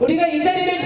우리가 이 자리를